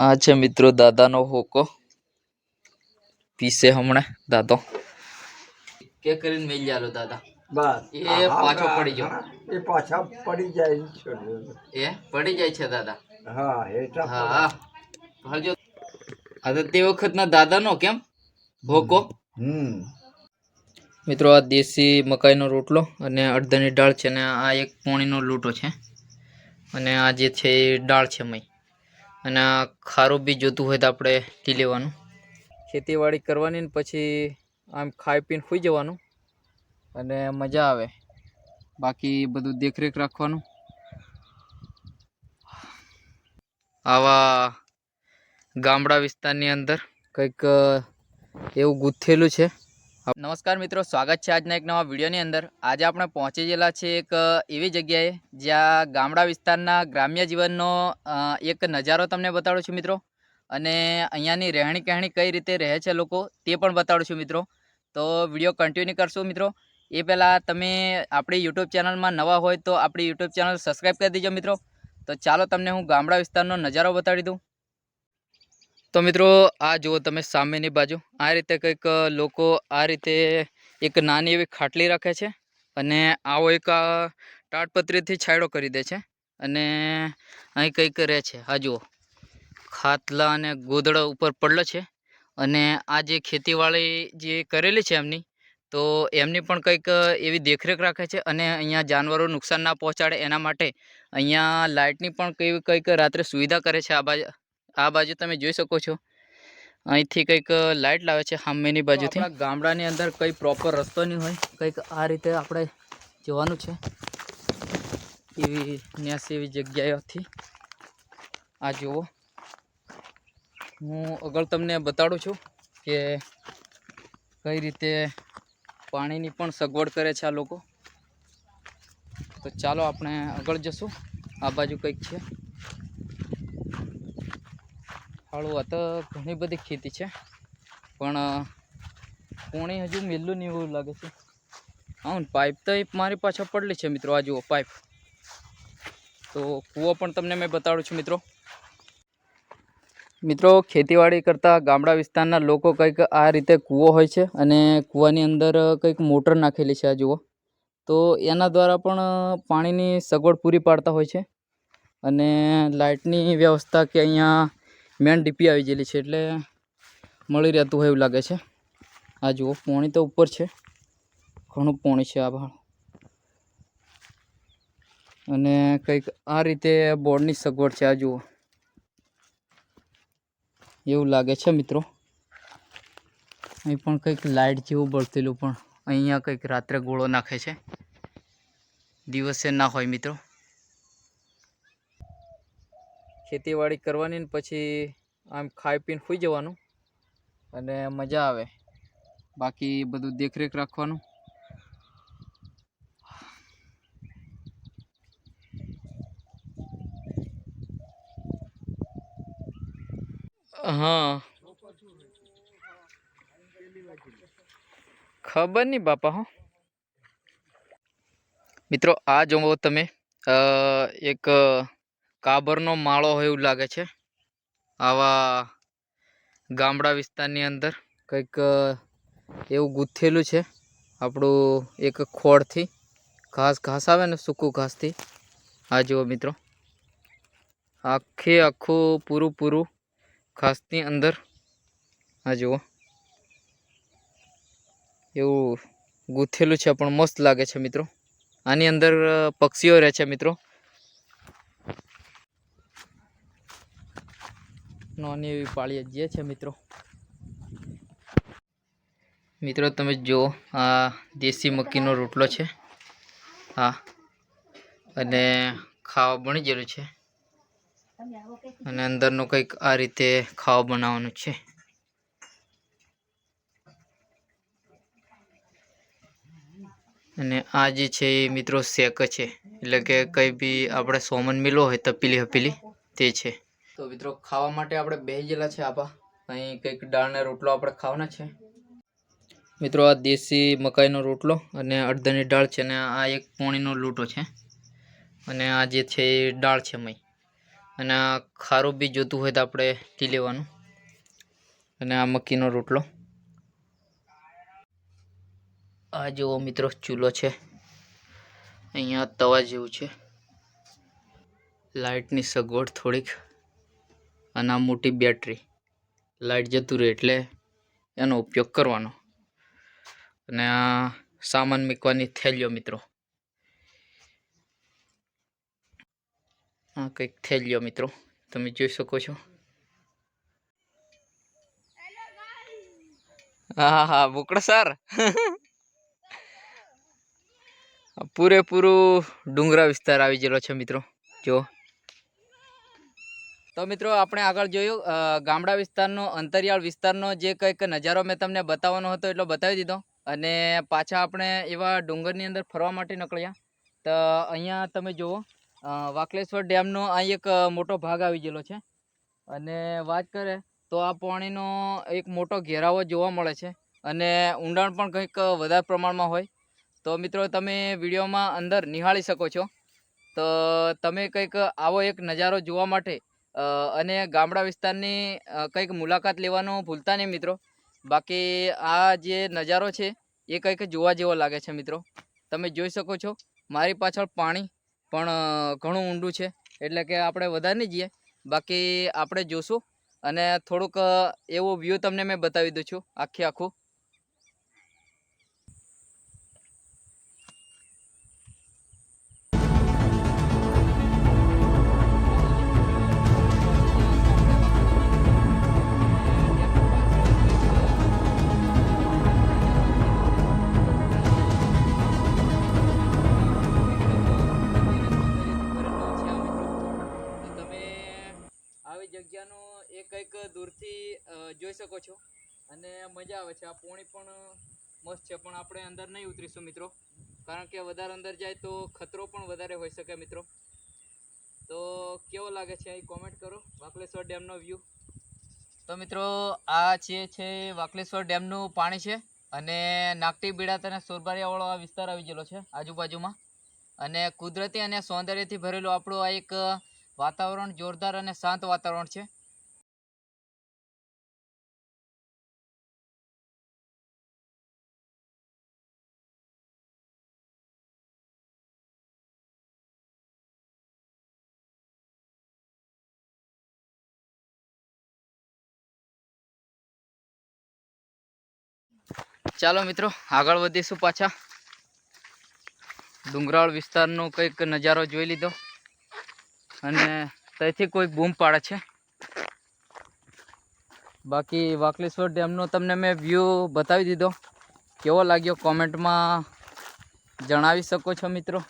આ છે મિત્રો દાદાનો હોકો. પીસે હમણાં દાદો. કે કરીને મેલ જાલો દાદા. બસ. એ પાછો પડી ગયો. એ પાછા પડી જાય છે. એ પડી જાય છે દાદા. હા હેઠા હા. હરજો આ તો તે વખતના દાદાનો કેમ? હોકો હમ. મિત્રો આ દેશી મકાઈનો રોટલો અને અડધાની દાળ છે અને આ એક પોણીનો લોટો છે. અને આ જે છે એ દાળ છે મય. અને ખારું બી જોતું હોય તો આપણે પી લેવાનું. ખેતીવાડી કરવાની ને પછી આમ ખાઈ પીને સુઈ જવાનું અને મજા આવે. બાકી બધું દેખરેખ રાખવાનું. આવા ગામડા વિસ્તારની અંદર કંઈક એવું ગૂંથેલું છે. નમસ્કાર મિત્રો, સ્વાગત છે આજના એક નવા વિડીયોની અંદર. આજે આપણે પહોંચી ગયેલા છે એક એવી જગ્યાએ જ્યાં ગામડા વિસ્તારના ગ્રામ્ય જીવનનો એક નજારો તમને બતાડું છું મિત્રો. અને અહીંયાની રહેણી કહેણી કઈ રીતે રહે છે લોકો તે પણ બતાડું છું મિત્રો. તો વીડિયો કન્ટિન્યુ કરશું મિત્રો. એ પહેલાં તમે આપણી યુટ્યુબ ચેનલમાં નવા હોય તો આપણી યુટ્યુબ ચેનલ સબસ્ક્રાઈબ કરી દેજો મિત્રો. તો ચાલો તમને હું ગામડા વિસ્તારનો નજારો બતાડી દઉં. તો મિત્રો, આ જુઓ તમે સામેની બાજુ. આ રીતે કંઈક લોકો આ રીતે એક નાની એવી ખાટલી રાખે છે અને આવો એક આ તાડપત્રીથી છાંયડો કરી દે છે અને અહીં કંઈક રહે છે. આ જુઓ. ખાતલા અને ગોદડો ઉપર પડલો છે અને આ જે ખેતીવાળી જે કરેલી છે એમની, તો એમની પણ કંઈક એવી દેખરેખ રાખે છે અને અહીંયા જાનવરો નુકસાન ના પહોંચાડે એના માટે અહીંયા લાઇટની પણ કઈ કંઈક રાત્રે સુવિધા કરે છે આ બાજુ. આ બાજુ તમે જોઈ શકો છો. અહીંથી કંઈક લાઇટ લાવે છે સામેની બાજુથી. ગામડાની અંદર કંઈ પ્રોપર રસ્તો નહીં હોય. કંઈક આ રીતે આપણે જવાનું છે. એવી ન્યાસ એવી જગ્યાએથી. આ જુઓ. હું આગળ તમને બતાડું છું કે કઈ રીતે પાણીની પણ સગવડ કરે છે આ લોકો. તો ચાલો આપણે આગળ જશું. આ બાજુ કંઈક છે. હાળવા તો ઘણી બધી ખેતી છે. પણ પોણી હજુ મેલું નહીં એવું લાગે છે. હા પાઇપ તો મારી પાછળ પડલી છે મિત્રો, આ જુઓ પાઇપ. તો કૂવો પણ તમને મેં બતાડું છું મિત્રો. મિત્રો, ખેતીવાડી કરતાં ગામડા વિસ્તારના લોકો કંઈક આ રીતે કૂવો હોય છે અને કૂવાની અંદર કંઈક મોટર નાખેલી છે, આ જુઓ. તો એના દ્વારા પણ પાણીની સગવડ પૂરી પાડતા હોય છે. અને લાઇટની વ્યવસ્થા કે અહીંયા મેન ડીપી આવી ગયેલી છે એટલે મળી રહેતું હોય એવું લાગે છે. આ જુઓ, પોણી તો ઉપર છે. ઘણું પોણી છે આ ભાળ અને કંઈક આ રીતે બોર્ડની સગવડ છે, આ જુઓ. એવું લાગે છે મિત્રો. અહીં પણ કંઈક લાઇટ જેવું બળતેલું પણ અહીંયા કંઈક રાત્રે ગોળો નાખે છે. દિવસે ના હોય મિત્રો. ખેતીવાડી કરવાની ને પછી આમ ખાઈ પીને સૂઈ જવાનું અને મજા આવે. બાકી બધું દેખરેખ રાખવાનું. હા. ખબર નહીં બાપા હો. મિત્રો, આ જુઓ તમે એક કાબરનો માળો હોય એવું લાગે છે. આવા ગામડા વિસ્તારની અંદર કંઈક એવું ગૂંથેલું છે. આપણું એક ખોળથી ઘાસ ઘાસ આવે ને સૂકું ઘાસથી. આ જુઓ મિત્રો. આખે આખું પૂરું પૂરું ઘાસની અંદર, આ જુઓ. એવું ગૂંથેલું છે, પણ મસ્ત લાગે છે મિત્રો. આની અંદર પક્ષીઓ રહે છે મિત્રો. નાની એવી પાળી જે છે મિત્રો. મિત્રો, તમે જુઓ, આ દેશી મક્કીનો રોટલો છે. હા. અને ખાવા બની ગયેલું છે. અને અંદરનું કંઈક આ રીતે ખાવા બનાવવાનું છે. અને આ જે છે એ મિત્રો શેક છે. એટલે કે કંઈ બી આપણે સોમન મિલો હોય તપીલી હપીલી, તે છે. તો મિત્રો, ખાવા માટે આપણે બે જેલા છે આપા. અહીં કંઈક દાળને રોટલો આપણે ખાવાના છે. મિત્રો, આ દેશી મકાઈનો રોટલો અને અડધાની દાળ છે અને આ એક પોણીનો લૂંટો છે. અને આ જે છે એ દાળ છે મય. અને આ ખારું બી જોતું હોય તો આપણે ટી લેવાનું. અને આ મક્કીનો રોટલો. આ જેવો મિત્રો, ચૂલો છે. અહીંયા તવા જેવું છે. લાઇટની સગવડ થોડીક. અને આ મોટી બેટરી. લાઇટ જતું રહે એટલે એનો ઉપયોગ કરવાનો. અને આ સામાન મૂકવાની થેલીઓ મિત્રો. આ કંઈક થેલીઓ મિત્રો. તમે જોઈ શકો છો. હા હા, બોકડો સર. પૂરેપૂરું ડુંગરા વિસ્તાર આવી ગયેલો છે મિત્રો. જો. તો મિત્રો આપણે આગળ જોયું ગામડા વિસ્તારનો, અંતરિયાળ વિસ્તારનો જે કંઈક નજારો મેં તમને બતાવવાનો હતો એટલો બતાવી દીધો. અને પાછા આપણે એવા ડુંગરની અંદર ફરવા માટે નીકળ્યા. તો અહીંયા તમે જુઓ વાકલેશ્વર ડેમનો અહીં એક મોટો ભાગ આવી ગયેલો છે. અને વાત કરે તો આ પાણીનો એક મોટો ઘેરાવો જોવા મળે છે. અને ઊંડાણ પણ કંઈક વધારે પ્રમાણમાં હોય. તો મિત્રો તમે વિડીયોમાં અંદર નિહાળી શકો છો. તો તમે કંઈક આવો એક નજારો જોવા માટે અને ગામડા વિસ્તારની કંઈક મુલાકાત લેવાનું ભૂલતા નહીં મિત્રો. બાકી આ જે નજારો છે, એ કંઈક જોવા જેવો લાગે છે મિત્રો. તમે જોઈ શકો છો, મારી પાછળ પાણી, પણ ઘણું ઊંડું છે. એટલે કે આપણે વધારે નહીં જઈએ. બાકી આપણે જોશું. અને થોડુંક એવો વ્યૂ તમને મેં બતાવી દઉં છું, આખે આખું. શકો છો. અને મજા આવે છે. આ પોણી પણ મસ્ત છે. પણ આપણે અંદર નહીં ઉતરીશું મિત્રો. કારણ કે વધારે અંદર જાય તો ખતરો પણ વધારે હોઈ શકે મિત્રો. તો કેવો લાગે છે અહીં કોમેન્ટ કરો. વાકલેશ્વર ડેમનો વ્યૂ તો મિત્રો, આ છે છે વાકલેશ્વર ડેમનું પાણી છે અને નાગટી બીડાત અને સોરબારિયાવાળો આ વિસ્તાર આવી ગયેલો છે આજુબાજુમાં. અને કુદરતી અને સૌંદર્યથી ભરેલું આપણું આ એક વાતાવરણ, જોરદાર અને શાંત વાતાવરણ છે. ચાલો મિત્રો, આગળ વધીશું પાછા. ડુંગરાળ વિસ્તારનો કંઈક નજારો જોઈ લીધો. અને ત્યાંથી કોઈ બૂમ પાડે છે. બાકી વાકલેશ્વર ડેમનો તમને મેં વ્યૂ બતાવી દીધો. કેવો લાગ્યો કોમેન્ટમાં જણાવી શકો છો મિત્રો?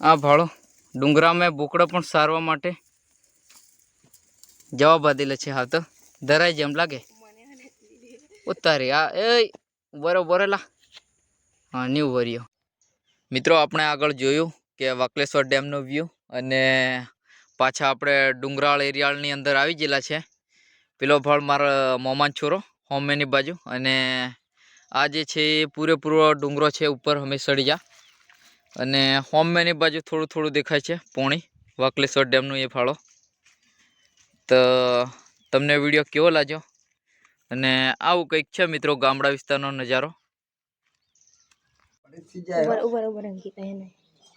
આ ભાળો ડુંગરામાં બોકડો પણ સારવા માટે જવાબ આપેલો છે. હા તો, ધરાય જેમ લાગે. ઉતારી આ એ વરો વરેલા હા ન્યૂ વરિયો મિત્રો, આપણે આગળ જોયું કે વાકલેશ્વર ડેમનો વ્યૂ અને પાછા આપણે ડુંગરાળ એરિયાળની અંદર આવી ગયેલા છે. પેલો ફળ મારો મોમાન છોરો, હોમેની બાજુ અને આ જે છે એ પૂરેપૂરો ડુંગરો છે ઉપર અમે જા અને હોમેની બાજુ થોડું થોડું દેખાય છે પોણી, વાકલેશ્વર ડેમનું એ ફાળો. તો તમને વીડિયો કેવો લાગ્યો? અને આવું કંઈક છે મિત્રો ગામડા વિસ્તારનો નજારો?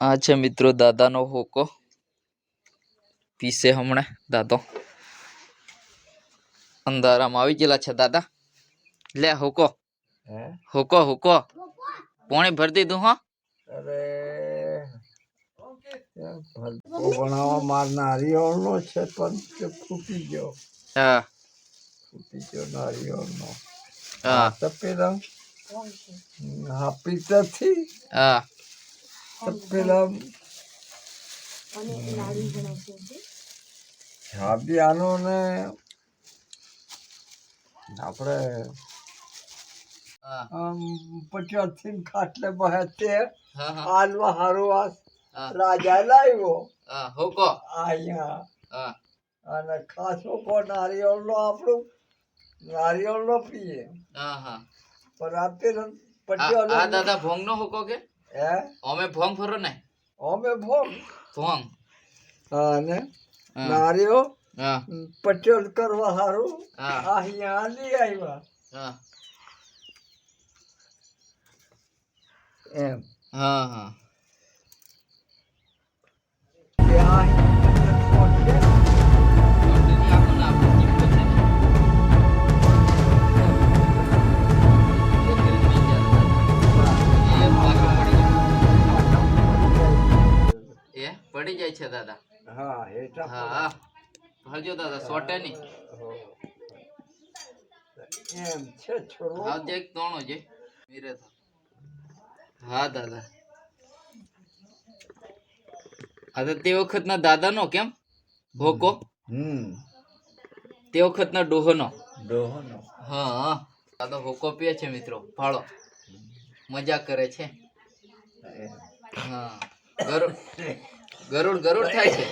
આ છે મિત્રો દાદાનો હોકો. પીસે હમણાં દાદો. અંધારામાં આવી ગયેલા છે દાદા. લે હોકો. હે? હોકો હોકો. પોણી ભરી દીધું હો. અરે. ત્યાં ભલકો બનાવવા છે પણ ફૂટી ગયો. હા. ફૂટી ગયો નારિયેળનો હા તો પેલા હા. પીતરથી હા તો પેલા અને લાડુ બનાવશે છાબિયાનો ને આપણે પચાસથી ખાટલે બહે તે હા હા. હાલવા હારો આ રાજા લાવ્યો હા હોકો અહીંયા. અને ખાસો નારિયેળ નો આપણું નારિયેળનો પીએ. હા હા. પણ રાતે આ પટ્યો આ દાદા ભોંગ નો હોકો કે? હે? અમે ભોંગ ફરો ને? અમે ભોંગ? ભોંગ. હા નારીઓ હા. પટેલ કરવા સારું હા. અહીંયા લઈ આવ્યા હા. એમ. હા હા. છે દાદા. હા હેઠા હા હરજો દાદા સોટે ની એમ છે છોરો હા જે તોણો છે. મીરે હા દાદા. આ તો તે વખતના દાદાનો કેમ? ભોકો? હમ તે વખતના ડોહોનો. દોહનો હા હા. દાદો હોકો પીએ છે મિત્રો. ફાળો. મજા કરે છે. હા ગરુડ ગરુડ થાય છે.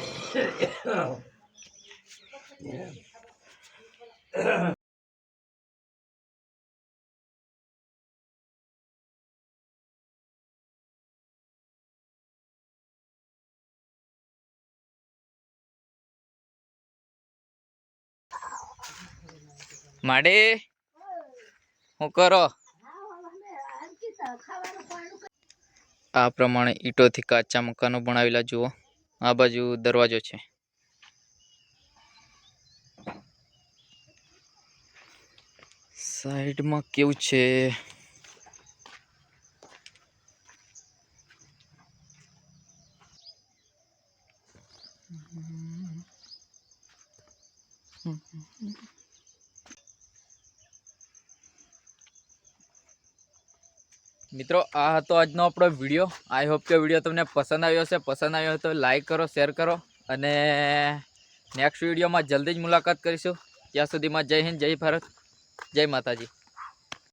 માડે હું કરો? આ પ્રમાણે ઈંટોથી કાચા મકાનો બનાવેલા જુઓ. આ બાજુ દરવાજો છે. સાઈડમાં કેવું છે? મિત્રો, આ હતો આજનો આપણો વીડિયો આઈ હોપ કે વીડિયો તમને પસંદ આવ્યો હશે. પસંદ આવ્યો તો લાઈક કરો શેર કરો. અને નેક્સ્ટ વિડીયોમાં જલ્દી જ મુલાકાત કરીશું. ત્યાં સુધીમાં જય હિન્દ, જય ભારત, જય માતાજી.